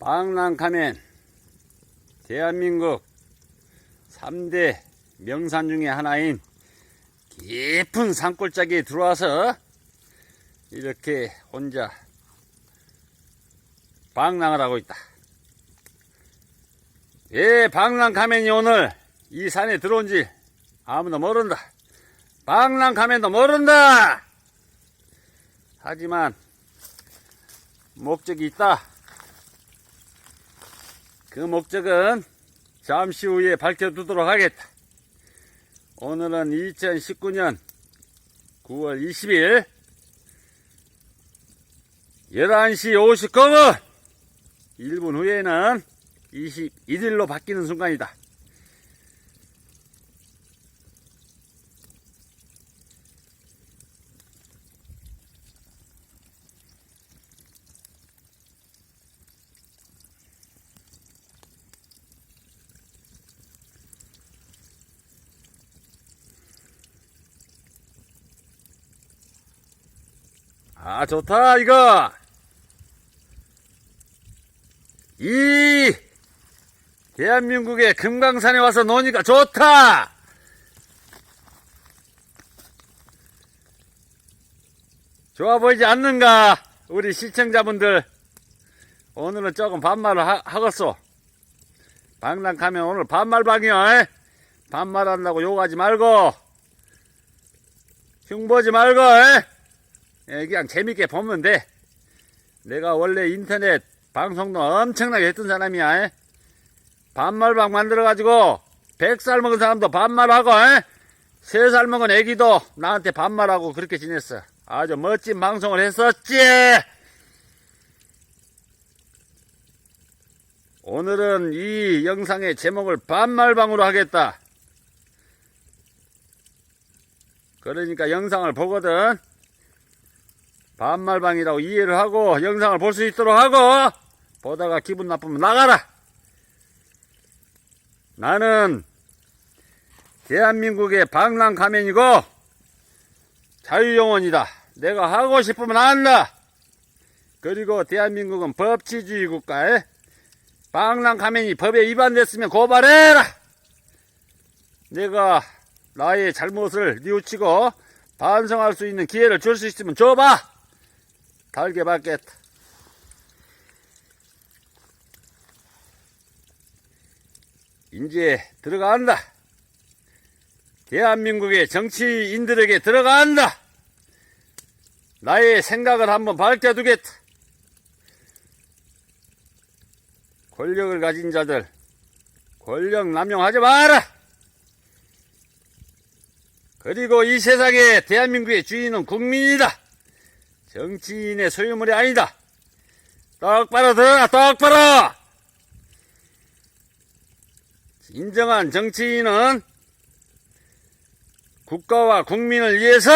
방랑카멘 대한민국 3대 명산 중에 하나인 깊은 산골짜기에 들어와서 이렇게 혼자 방랑을 하고 있다. 예, 방랑카멘이 오늘 이 산에 들어온 지 아무도 모른다. 방랑카멘도 모른다! 하지만 목적이 있다. 그 목적은 잠시 후에 밝혀두도록 하겠다. 오늘은 2019년 9월 20일 11시 59분 1분 후에는 21일로 바뀌는 순간이다. 아, 좋다, 이거. 이, 대한민국의 금강산에 와서 노니까 좋다! 좋아 보이지 않는가? 우리 시청자분들. 오늘은 조금 반말을 하, 하겠소. 방랑 가면 오늘 반말방이야. 에? 반말한다고 욕하지 말고. 흉보지 말고, 에? 예, 그냥 재밌게 보면 돼. 내가 원래 인터넷 방송도 엄청나게 했던 사람이야. 에? 반말방 만들어가지고 100살 먹은 사람도 반말하고 에? 3살 먹은 애기도 나한테 반말하고 그렇게 지냈어. 아주 멋진 방송을 했었지. 오늘은 이 영상의 제목을 반말방으로 하겠다. 그러니까 영상을 보거든. 반말방이라고 이해를 하고 영상을 볼 수 있도록 하고 보다가 기분 나쁘면 나가라. 나는 대한민국의 방랑 가면이고 자유영원이다. 내가 하고 싶으면 한다. 그리고 대한민국은 법치주의 국가에 방랑 가면이 법에 위반됐으면 고발해라. 내가 나의 잘못을 뉘우치고 반성할 수 있는 기회를 줄 수 있으면 줘봐. 달게 받겠다. 이제 들어간다. 대한민국의 정치인들에게 들어간다. 나의 생각을 한번 밝혀두겠다. 권력을 가진 자들, 권력 남용하지 마라! 그리고 이 세상에 대한민국의 주인은 국민이다. 정치인의 소유물이 아니다. 똑바로 들어라, 똑바로! 인정한 정치인은 국가와 국민을 위해서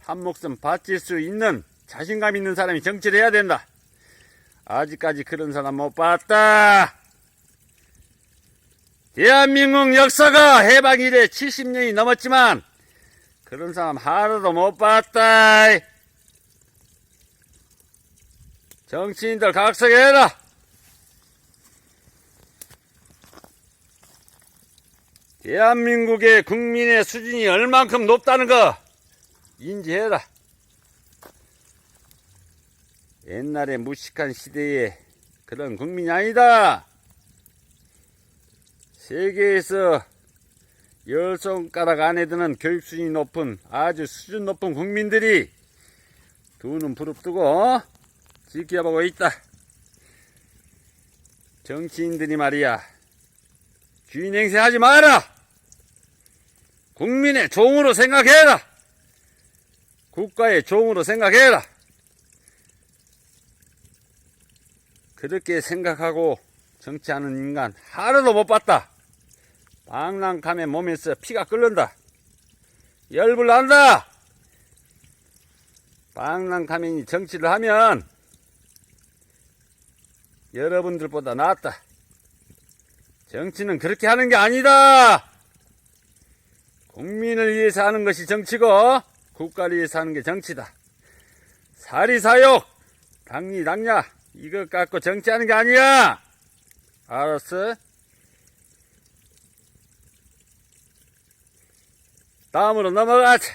한 목숨 바칠 수 있는 자신감 있는 사람이 정치를 해야 된다. 아직까지 그런 사람 못 봤다. 대한민국 역사가 해방 이래 70년이 넘었지만 그런 사람 하나도 못 봤다. 정치인들 각성해라. 대한민국의 국민의 수준이 얼만큼 높다는 거 인지해라. 옛날에 무식한 시대에 그런 국민이 아니다. 세계에서 열 손가락 안에 드는 교육 수준이 높은 아주 수준 높은 국민들이 두 눈 부릅뜨고 지켜보고 있다. 정치인들이 말이야. 주인 행세하지 마라! 국민의 종으로 생각해라! 국가의 종으로 생각해라! 그렇게 생각하고 정치하는 인간 하나도 못 봤다. 방랑감에 몸에서 피가 끓는다. 열불 난다. 방랑가면이 정치를 하면 여러분들보다 낫다. 정치는 그렇게 하는 게 아니다. 국민을 위해서 하는 것이 정치고 국가를 위해서 하는 게 정치다. 사리사욕, 당리 당냐 이것 갖고 정치하는 게 아니야! 알았어? 다음으로 넘어가자.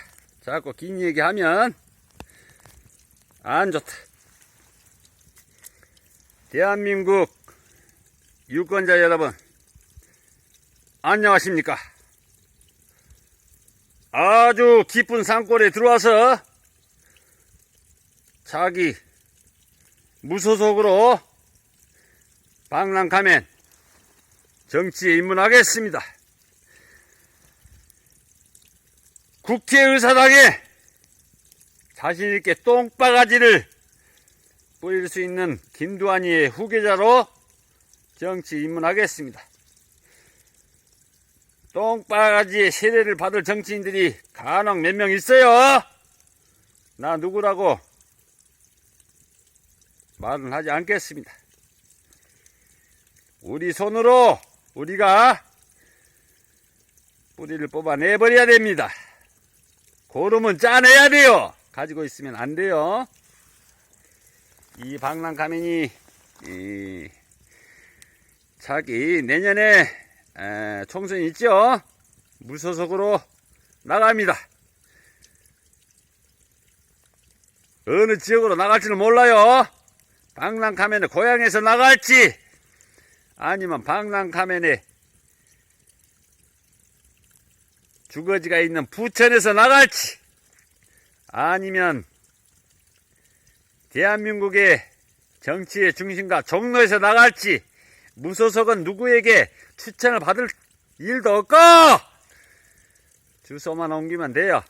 자꾸 긴 얘기하면 안 좋다. 대한민국 유권자 여러분, 안녕하십니까? 아주 깊은 산골에 들어와서 자기 무소속으로 방랑가면 정치에 입문하겠습니다. 국회의사당에 자신있게 똥바가지를 뿌릴 수 있는 김두한이의 후계자로 정치 입문하겠습니다. 똥바가지의 세례를 받을 정치인들이 간혹 몇 명 있어요. 나 누구라고 말은 하지 않겠습니다. 우리 손으로 우리가 뿌리를 뽑아내버려야 됩니다. 고름은 짜내야 돼요. 가지고 있으면 안 돼요. 이 방랑 가면이 이, 자기 내년에 에, 총선 있죠? 무소속으로 나갑니다. 어느 지역으로 나갈지는 몰라요. 방랑 가면에 고향에서 나갈지 아니면 방랑 가면에 주거지가 있는 부천에서 나갈지 아니면 대한민국의 정치의 중심가 종로에서 나갈지 무소속은 누구에게 추천을 받을 일도 없고 주소만 옮기면 돼요.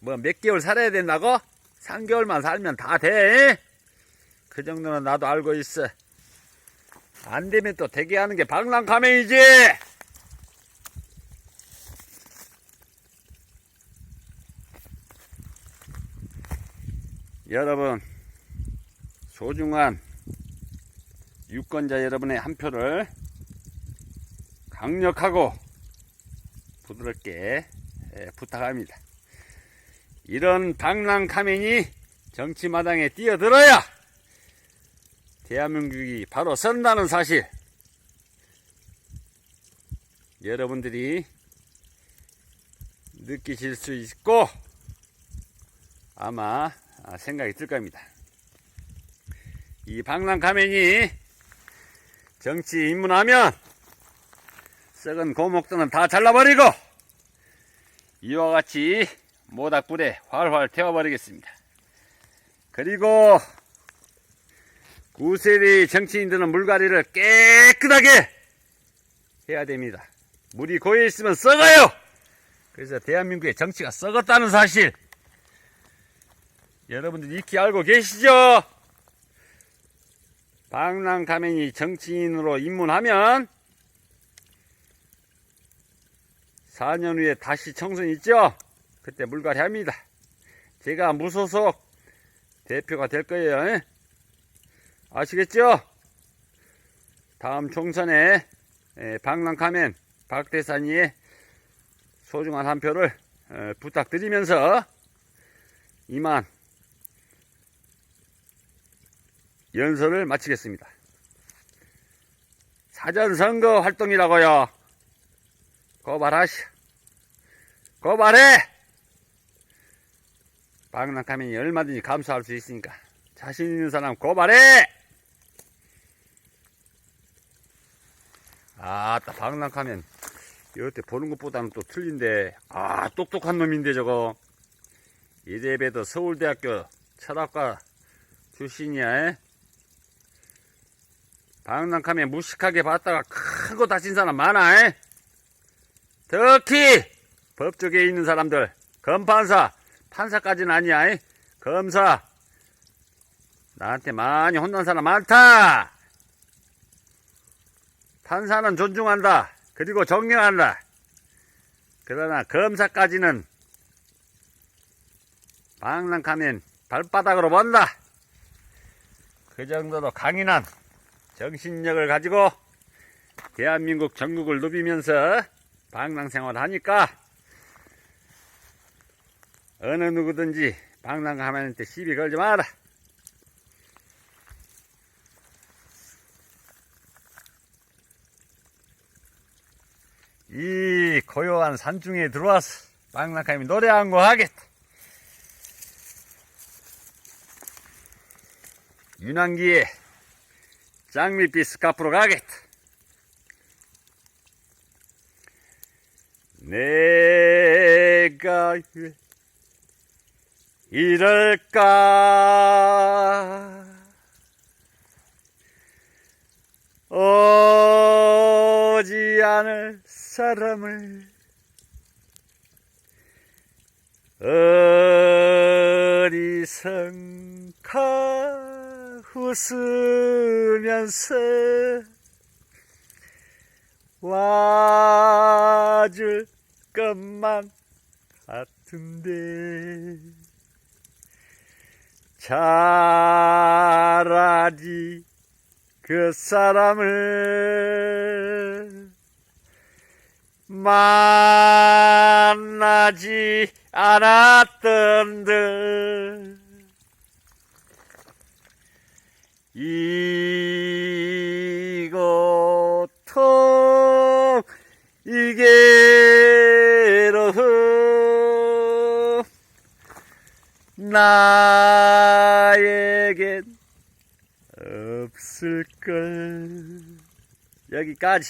뭐 몇 개월 살아야 된다고? 3개월만 살면 다 돼. 그 정도는 나도 알고 있어. 안 되면 또 대기하는 게 방랑가면이지. 여러분, 소중한 유권자 여러분의 한 표를 강력하고 부드럽게 예, 부탁합니다. 이런 방랑 가면이 정치마당에 뛰어들어야 대한민국이 바로 선다는 사실 여러분들이 느끼실 수 있고 아마 생각이 들 겁니다. 이 방랑 가면이 정치 입문하면 썩은 고목들은 다 잘라버리고 이와 같이 모닥불에 활활 태워버리겠습니다. 그리고 구세리 정치인들은 물갈이를 깨끗하게 해야 됩니다. 물이 고여 있으면 썩어요. 그래서 대한민국의 정치가 썩었다는 사실 여러분들 익히 알고 계시죠? 방랑 가면이 정치인으로 입문하면 4년 후에 다시 청선 있죠? 그때 물갈이 합니다. 제가 무소속 대표가 될 거예요. 에? 아시겠죠? 다음 총선에 에, 방랑 가면 박대산이의 소중한 한 표를 에, 부탁드리면서 이만 연설을 마치겠습니다. 사전선거 활동이라고요. 고발하시. 고발해! 방랑카면이 얼마든지 감수할 수 있으니까 자신 있는 사람 고발해! 아따 방랑카면 여태 보는 것보다는 또 틀린데 아 똑똑한 놈인데 저거 이래봬도 서울대학교 철학과 출신이야 에? 방랑카면 무식하게 봤다가 큰 거 다친 사람 많아 에? 특히 법조계에 있는 사람들. 검판사. 판사까지는 아니야 에? 검사. 나한테 많이 혼난 사람 많다. 판사는 존중한다. 그리고 존경한다. 그러나 검사까지는 방랑카면 발바닥으로 본다. 그 정도로 강인한 정신력을 가지고 대한민국 전국을 누비면서 방랑생활 하니까 어느 누구든지 방랑하면한테 시비 걸지 마라. 이 고요한 산중에 들어와서 방랑하면 노래 한 거 하겠다. 유난기에 장미빛 스카프로 가겠다. 내가 왜 이럴까 오지 않을 사람을 어리성가 웃으면서 와줄 것만 같은데 차라리 그 사람을 만나지 않았던들 이곳통 이게로 나에겐 없을걸. 여기까지.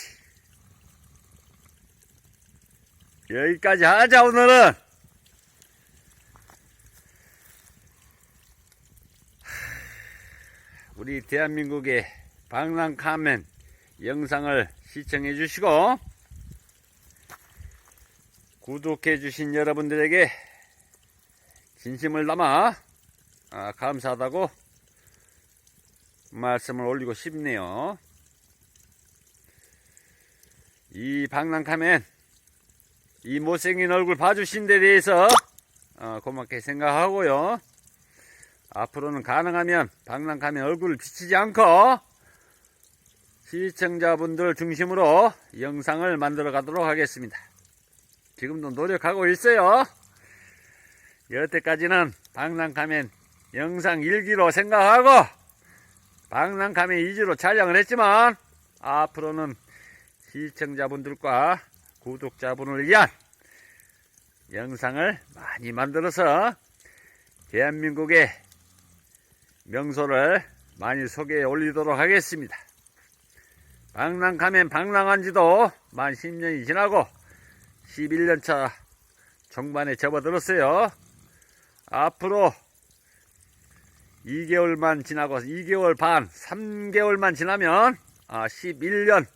여기까지 하자 오늘은 우리 대한민국의 방랑카멘 영상을 시청해 주시고 구독해 주신 여러분들에게 진심을 담아 아, 감사하다고 말씀을 올리고 싶네요. 이 방랑카멘 이 못생긴 얼굴 봐주신 데 대해서 어, 고맙게 생각하고요. 앞으로는 가능하면 방랑카멘 얼굴을 비치지 않고 시청자분들 중심으로 영상을 만들어 가도록 하겠습니다. 지금도 노력하고 있어요. 여태까지는 방랑카멘 영상 일기로 생각하고 방랑카멘 위주로 촬영을 했지만 앞으로는 시청자분들과 구독자분을 위한 영상을 많이 만들어서 대한민국의 명소를 많이 소개해 올리도록 하겠습니다. 방랑카멘 방랑한 지도 만 10년이 지나고 11년차 종반에 접어들었어요. 앞으로 2개월만 지나고 2개월 반, 3개월만 지나면 아, 11년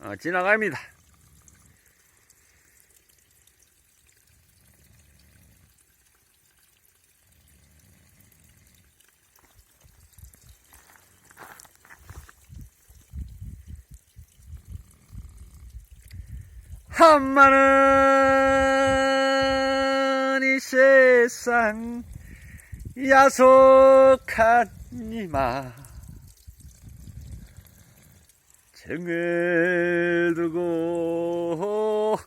어, 지나갑니다. 한마는 이 세상 야속하니마. 정을 두고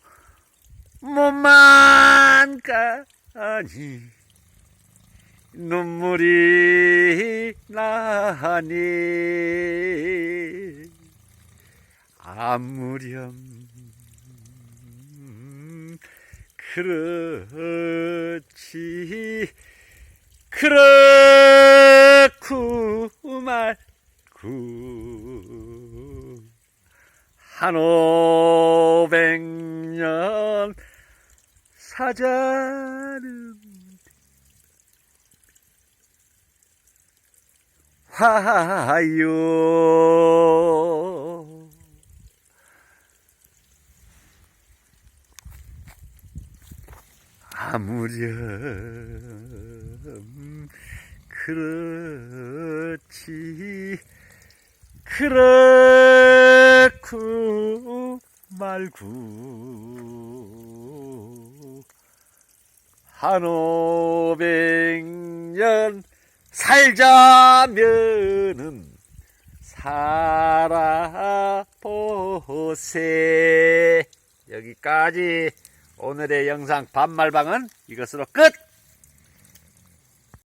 몸만 가니 눈물이 나니. 아무렴 그렇지. 그렇구 말구 한 오백년 사자는 화요 아무렴. 그렇지. 그렇구 말구 한 오백년 살자면은 살아보세. 여기까지 오늘의 영상 반말방은 이것으로 끝